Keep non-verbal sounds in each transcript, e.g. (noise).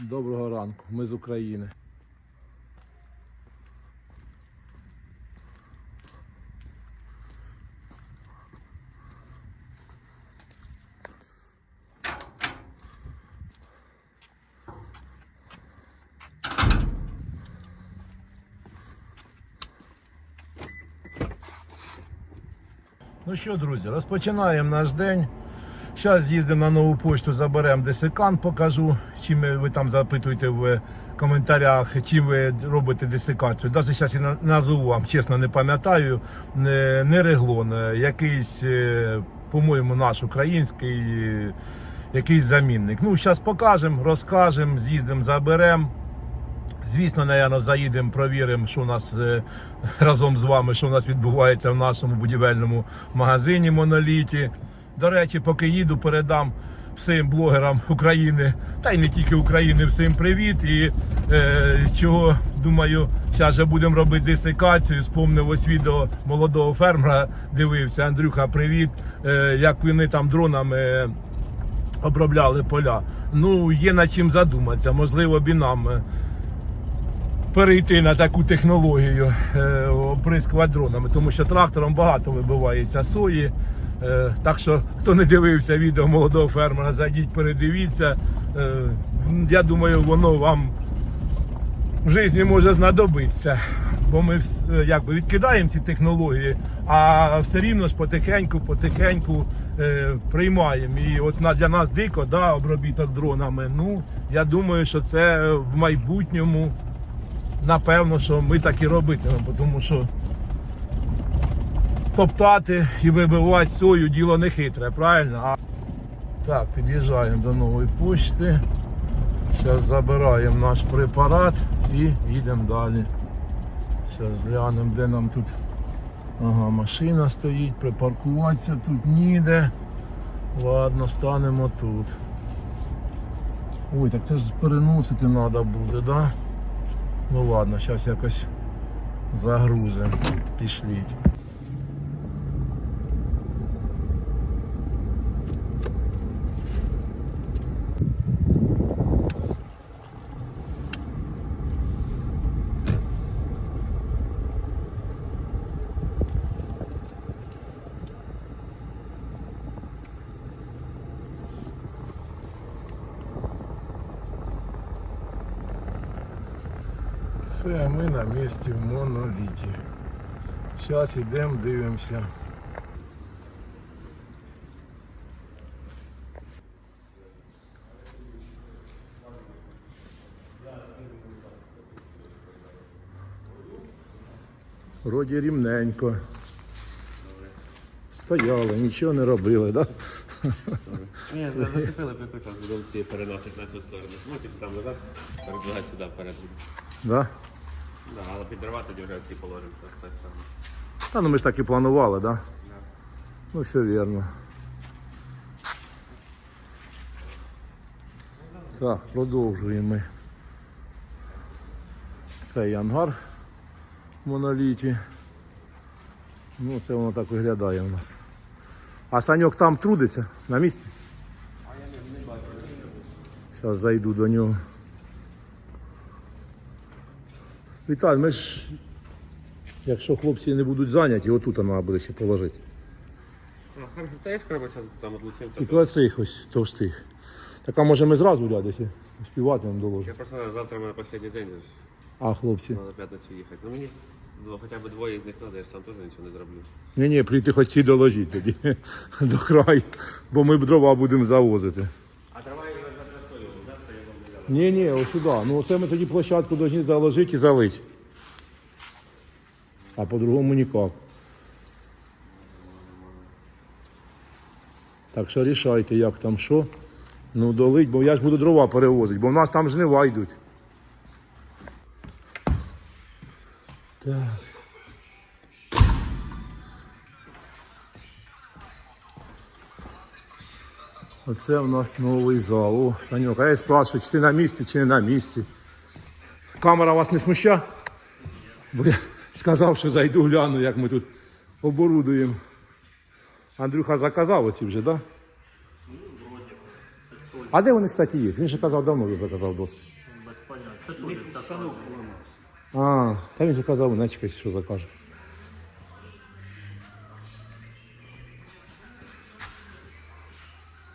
Доброго ранку, ми з України. Ну що, друзі, розпочинаємо наш день. Зараз з'їздимо на нову почту, заберемо десикан, покажу, чим ви- там запитуєте в коментарях, чим ви робите десикацію. Навіть зараз я на- назву вам, чесно, не пам'ятаю. Не, реглон, е, якийсь, е, по-моєму, наш український, е, якийсь замінник. Ну, зараз покажемо, розкажемо, з'їздимо, заберемо. Звісно, наверное, заїдемо, провіримо, що у нас е, разом з вами, що у нас відбувається в нашому будівельному магазині Моноліті. До речі, поки їду, передам всім блогерам України, та й не тільки України, всім привіт. І е, чого думаю, зараз же будемо робити десикацію. Спомнив ось відео молодого фермера. Дивився, Андрюха, привіт. Е, як вони там дронами обробляли поля. Ну, є над чим задуматися. Можливо, б і нам. е, перейти на таку технологію е, оприскувати дронами, тому що трактором багато вибивається сої. Е, так що, хто не дивився відео молодого фермера, зайдіть, передивіться. Е, я думаю, воно вам в житті може знадобитися. Бо ми е, якби відкидаємо ці технології, а все рівно ж потихеньку, потихеньку е, приймаємо. І от на, для нас дико да, обробіток дронами. Ну, я думаю, що це в майбутньому напевно, що ми так і робитимемо, тому що топтати і вибивати сою діло не хитре, правильно? Так, під'їжджаємо до нової почти. Зараз забираємо наш препарат і їдемо далі. Зараз глянемо, де нам тут ага, машина стоїть, припаркуватися тут ніде. Ладно, станемо тут. Ой, так це ж переносити треба буде? Да? Ну ладно, зараз якось загрузимо. Пішліть. Все, ми на місці в моноліті. Зараз йдемо, дивимося. Вроді рівненько. Стояли, нічого не робили, так? Да? Ні, не зацепили припекав, будемо ті переносити на цю сторону. Ну, типу там назад, передвигати сюди вперед. Да? Да, але підривати тоді положимо. Та ну ми ж так і планували, так? Да? Да. Ну все вірно. Так, продовжуємо ми цей ангар в моноліті. Ну, це воно так виглядає у нас. А Саньок там трудиться на місці? Зараз зайду до нього. Віталь, ми ж, якщо хлопці не будуть зайняті, отут треба буде ще положити. Та я ж треба зараз там отлучимося. Тільки оцих ось товстих. Так а може ми зразу глядися? Співати доложимо. Я просто завтра в мене останній день, А, хлопці. Треба на п'ятницю їхати. Ну мені ну, хоча б двоє з них треба, я ж сам теж нічого не зроблю. Ні, ні, прийти хоч ці доложіть тоді (laughs) до краю, бо ми дрова будемо завозити. А трава я на трактою, да? Це я вам не дав. Ні, ні, ось сюди. Ну оце ми тоді площадку повинні заложити і залити. А по-другому ніяк. Так що рішайте, як там що. Ну, долить, бо я ж буду дрова перевозити, бо в нас там жнива йдуть. Так. Оце в нас новий зал. О, Саньок, а я спрашиваю, чи ти на місці, чи не на місці. Камера вас не смущає? Бо я сказав, що зайду гляну, як ми тут оборудуємо. Андрюха заказав оці вже, так? Да? А де вони, кстати, є? Він же казав, давно вже заказав доски. Без поняття. Це теж. А, та він же казав, наче що закаже.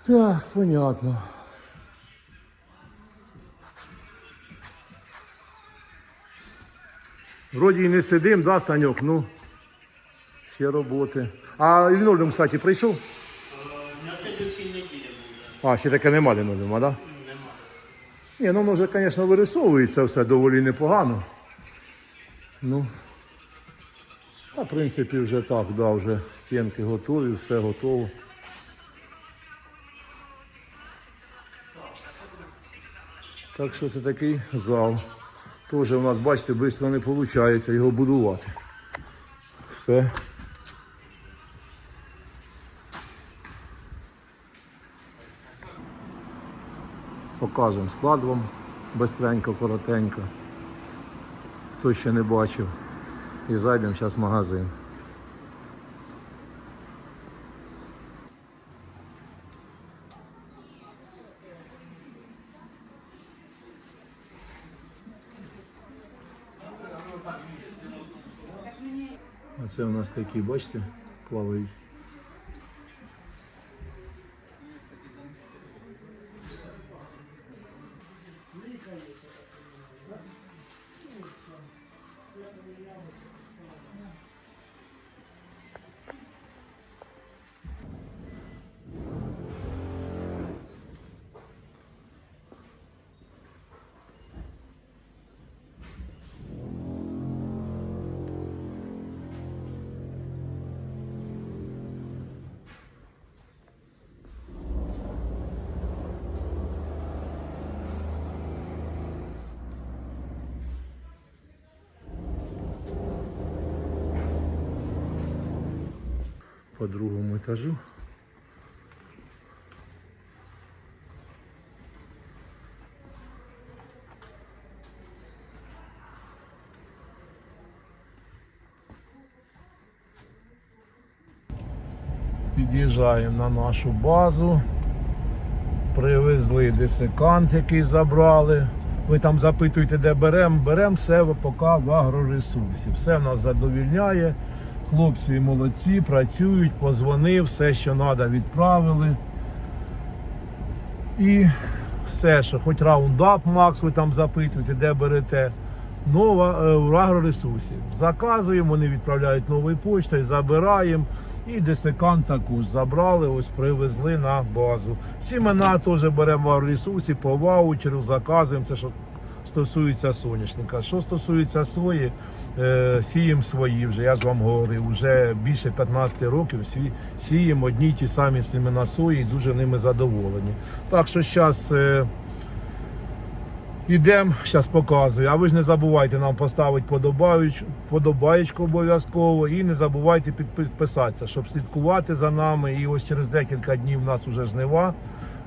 Так, понятно. Вроді і не сидим, да, Саньок? Ну, ще роботи. А лінолеум, кстати, прийшов? На слідущій неділі буде. А, ще таке нема лінолеума, да? Нема. Ні, ну воно вже, звісно, вирисовується все доволі непогано. Ну, та, в принципі, вже так, да, вже стінки готові, все готово. Так що це такий зал. Теж у нас, бачите, швидко не виходить його будувати. Все. Покажемо склад вам бистренько, коротенько. Хто ще не бачив. І зайдемо зараз в магазин. Це у нас такі, бачите, плавають. По другому этажу. Під'їжджаємо на нашу базу. Привезли десикант, який забрали. Ви там запитуєте, де беремо. Беремо все поки в агроресурсі. Все нас задовільняє. Хлопці молодці, працюють, позвонив, все, що треба, відправили. І все, що хоч раундап Макс, ви там запитуєте, де берете. Нова е, в агроресурсі. Заказуємо, вони відправляють новою почтою, забираємо. І десикант також забрали, ось привезли на базу. Сімена теж беремо в агроресурсі, по ваучеру заказуємо. Це що стосується соняшника. Що стосується е, сіємо свої вже. Я ж вам говорив, вже більше 15 років сіємо одні ті самі семена сої і дуже ними задоволені. Так що зараз. Ідемо, зараз показую. А ви ж не забувайте нам поставити подобаєч, подобаєчку обов'язково і не забувайте підписатися, щоб слідкувати за нами. І ось через декілька днів у нас вже жнива.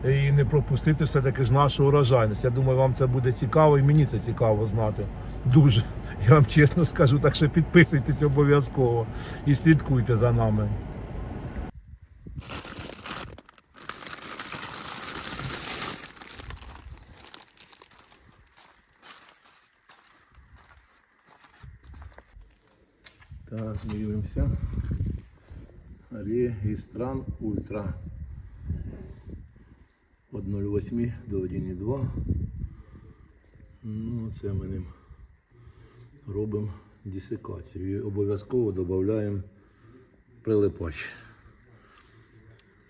І не пропустити все-таки ж нашу урожайність. Я думаю, вам це буде цікаво і мені це цікаво знати. Дуже. Я вам чесно скажу, так що підписуйтесь обов'язково і слідкуйте за нами. Так, дивимося. Регістран Ультра. Від 0,8 до 1,2. Ну, це ми ним робимо десикацію. І обов'язково додаємо прилипач.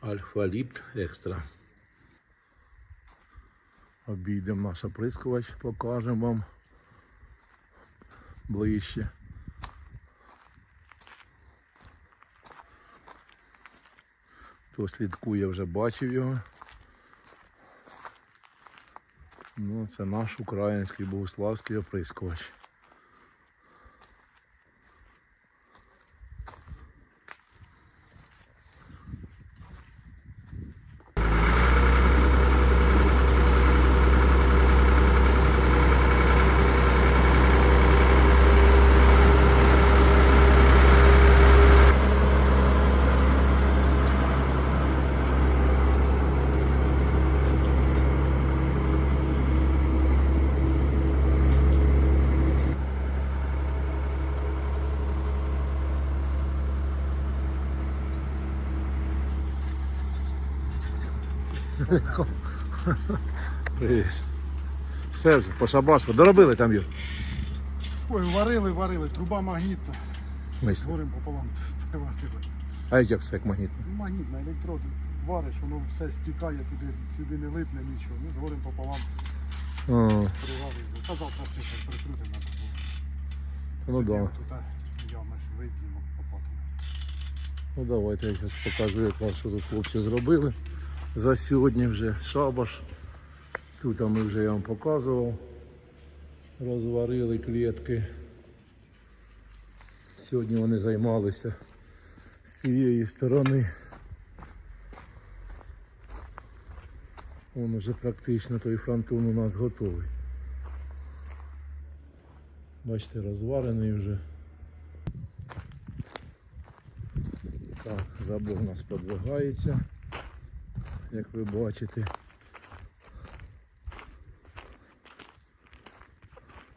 Альфа-ліпт екстра. Обійдемо наш оприскувач, покажемо вам ближче. Хто слідкує, вже бачив його. Ну, це наш український богославський оприскувач. Привіт. Все вже, пошабашко. Доробили там Юр? Ой, варили, варили, труба магнітна. Мислі. Горем пополам приварили. А як це як магнітно? Магнітна, електрод вариш, воно все стікає туди, сюди не липне нічого. Ну, з горем пополам А, приварили. Та завтра все ще прикрутимо ну да. Тут а, ями ж виб'ємо попатимо. Ну давайте я зараз покажу, як вам що тут хлопці зробили за сьогодні вже шабаш. Тут ми вже я вам показував. Розварили клітки. Сьогодні вони займалися з цієї сторони. Вон уже практично той фронтон у нас готовий. Бачите, розварений вже. Так, забор у нас подвигається, як ви бачите.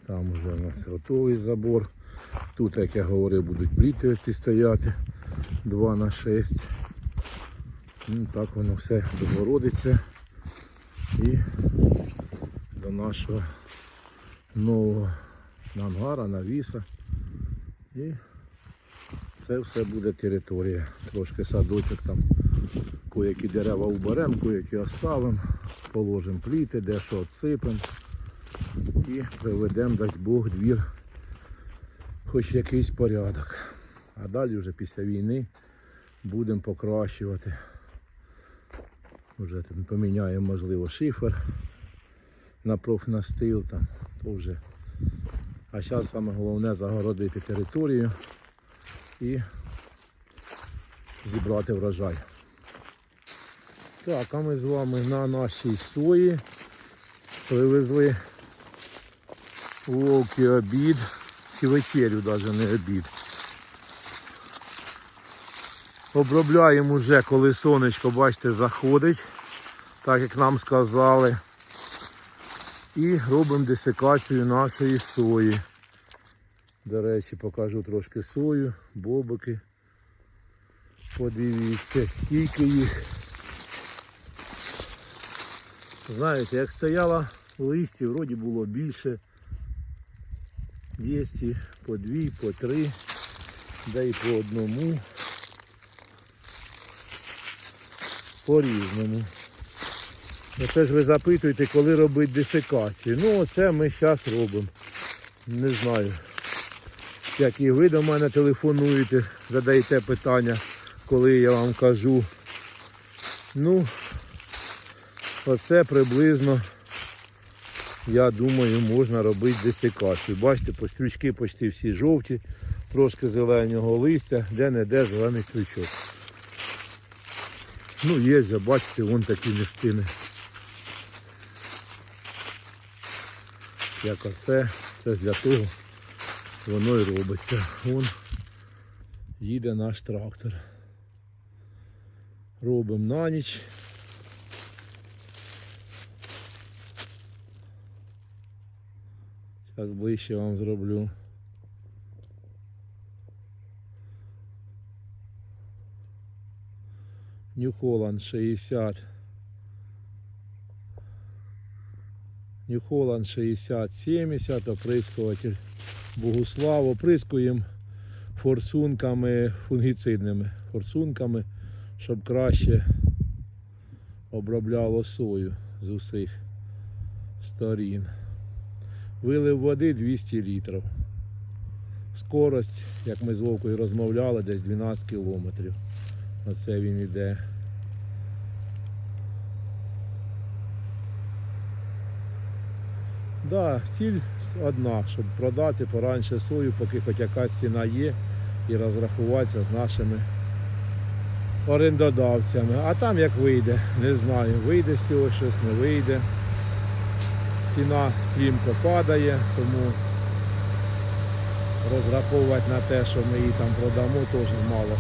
Там вже у нас готовий забор. Тут, як я говорив, будуть пліти оці стояти 2 на 6. Ну, так воно все догородиться і до нашого нового ангара, навіса. І це все буде територія. Трошки садочок там, кое-які дерева уберемо, кое-які оставимо, положимо пліти, дещо відсипемо і приведемо, дасть Бог, двір хоч якийсь порядок. А далі вже після війни будемо покращувати. Вже там поміняємо, можливо, шифер на профнастил там, то вже. А зараз саме головне загородити територію і зібрати врожай. Так, а ми з вами на нашій сої привезли вовки обід, чи вечерю навіть не обід. Обробляємо вже, коли сонечко, бачите, заходить, так як нам сказали. І робимо десикацію нашої сої. До речі, покажу трошки сою, бобики. Подивіться, скільки їх. Знаєте, як стояла в листі, вроді було більше. Є по дві, по три, да і по одному. По-різному. Оце ж ви запитуєте, коли робити десикацію. Ну оце ми зараз робимо. Не знаю. Як і ви до мене телефонуєте, задаєте питання, коли я вам кажу. Ну, оце приблизно, я думаю, можна робити десикацію. Бачите, стрючки почти всі жовті, трошки зеленого листя, де-не-де зелений стрючок. Ну, є, бачите, вон такі містини. Як оце, це для того воно і робиться. Вон їде наш трактор. Робимо на ніч. Зараз ближче вам зроблю. Нью Холланд 60. Нью Холланд 60-70, оприскуватель Богуслав. Оприскуємо форсунками фунгіцидними форсунками, щоб краще обробляло сою з усіх сторін. Вилив води 200 літрів. Скорость, як ми з Вовкою розмовляли, десь 12 кілометрів. Оце він іде. Да, ціль одна, щоб продати поранше сою, поки хоч якась ціна є, і розрахуватися з нашими орендодавцями. А там як вийде, не знаю, вийде з цього щось, не вийде. Ціна стрімко падає, тому розраховувати на те, що ми її там продамо, теж мало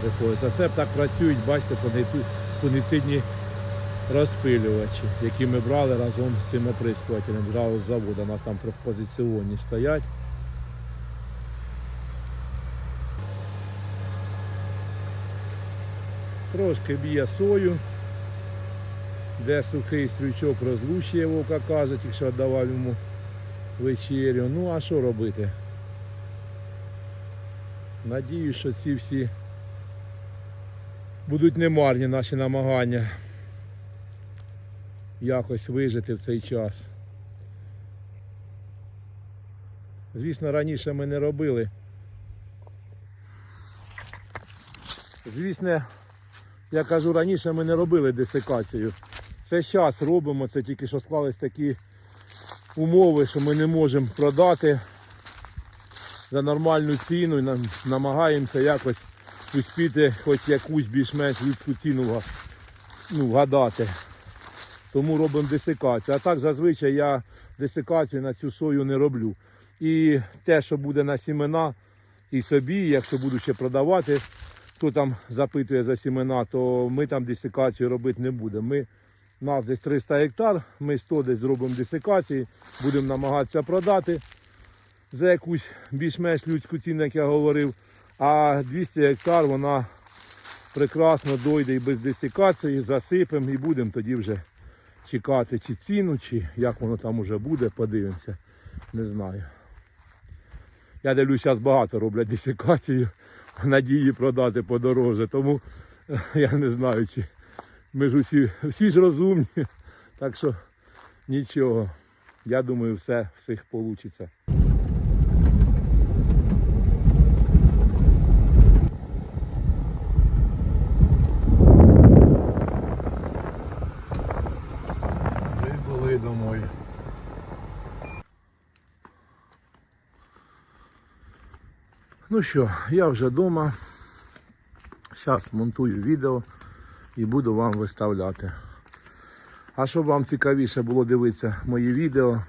приходиться. Це так працюють, бачите, фунгіци- фунгіцидні розпилювачі, які ми брали разом з цим оприскувателем, брали з заводу. У нас там пропозиційні стоять. Трошки б'є сою. Де сухий стрючок розлущує, вовка каже, тільки що давав йому вечерю. Ну а що робити? Надіюсь, що ці всі будуть немарні наші намагання якось вижити в цей час. Звісно, раніше ми не робили. Звісно, я кажу, раніше ми не робили десикацію. Це зараз робимо, це тільки що склались такі умови, що ми не можемо продати за нормальну ціну і нам- намагаємося якось успіти хоч якусь більш-менш людську ціну ну, гадати. Тому робимо десикацію. А так зазвичай я десикацію на цю сою не роблю. І те, що буде на сімена, і собі, якщо буду ще продавати, хто там запитує за сімена, то ми там десикацію робити не будемо. У нас десь 300 гектар, ми 100 десь зробимо десикації, будемо намагатися продати за якусь більш-менш людську ціну, як я говорив. А 200 гектар вона прекрасно дойде і без десикації, засипемо і будемо тоді вже чекати чи ціну, чи як воно там уже буде, подивимося. Не знаю. Я дивлюсь, зараз багато роблять десикацію в надії продати подороже. Тому е, я не знаю, чи ми ж усі, всі ж розумні. (laughs) Так що нічого. Я думаю, все всіх вийде. Прибули домой. Ну що, я вже вдома. Зараз монтую відео і буду вам виставляти. А щоб вам цікавіше було дивитися мої відео,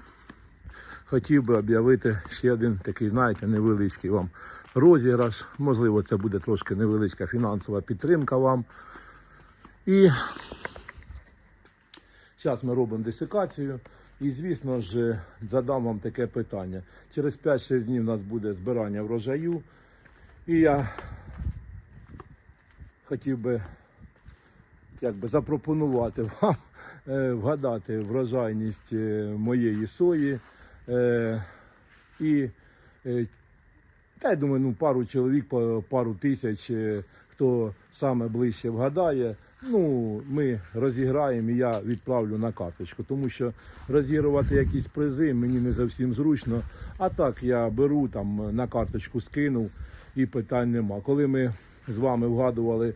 хотів би об'явити ще один такий, знаєте, невеличкий вам розіграш. Можливо, це буде трошки невеличка фінансова підтримка вам. І зараз ми робимо десикацію. І, звісно ж, задам вам таке питання. Через 5-6 днів у нас буде збирання врожаю. І я хотів би якби запропонувати вам е, вгадати врожайність е, моєї сої. Е, і та я думаю, ну пару чоловік, пару тисяч, хто саме ближче вгадає. Ну, ми розіграємо і я відправлю на карточку, тому що розігрувати якісь призи мені не зовсім зручно. А так я беру там на карточку скинув і питань нема. Коли ми з вами вгадували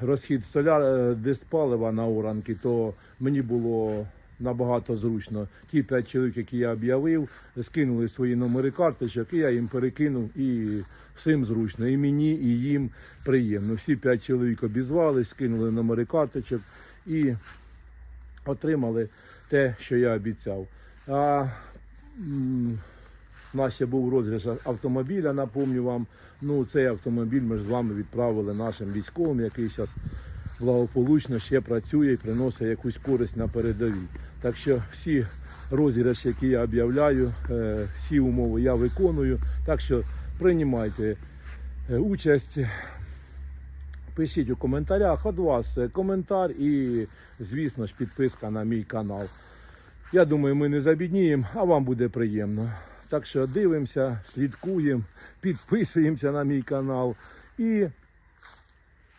розхід соляр е, диспалива на оранки, то мені було набагато зручно. Ті п'ять чоловік, які я об'явив, скинули свої номери карточок, і я їм перекинув, і всім зручно. І мені, і їм приємно. Всі п'ять чоловік обізвались, скинули номери карточок і отримали те, що я обіцяв. А у нас ще був розіграш автомобіля, напомню вам. Ну, цей автомобіль ми ж з вами відправили нашим військовим, який зараз благополучно ще працює і приносить якусь користь на передовій. Так що всі розіграші, які я об'являю, е, всі умови я виконую. Так що приймайте е, участь. Пишіть у коментарях від вас е, коментар і, звісно ж, підписка на мій канал. Я думаю, ми не забідніємо, а вам буде приємно. Так що дивимося, слідкуємо, підписуємося на мій канал і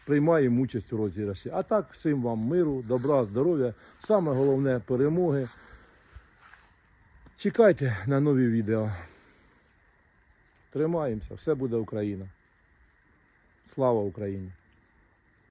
приймаємо участь у розіграші. А так, всім вам миру, добра, здоров'я, саме головне перемоги. Чекайте на нові відео. Тримаємося, все буде Україна. Слава Україні!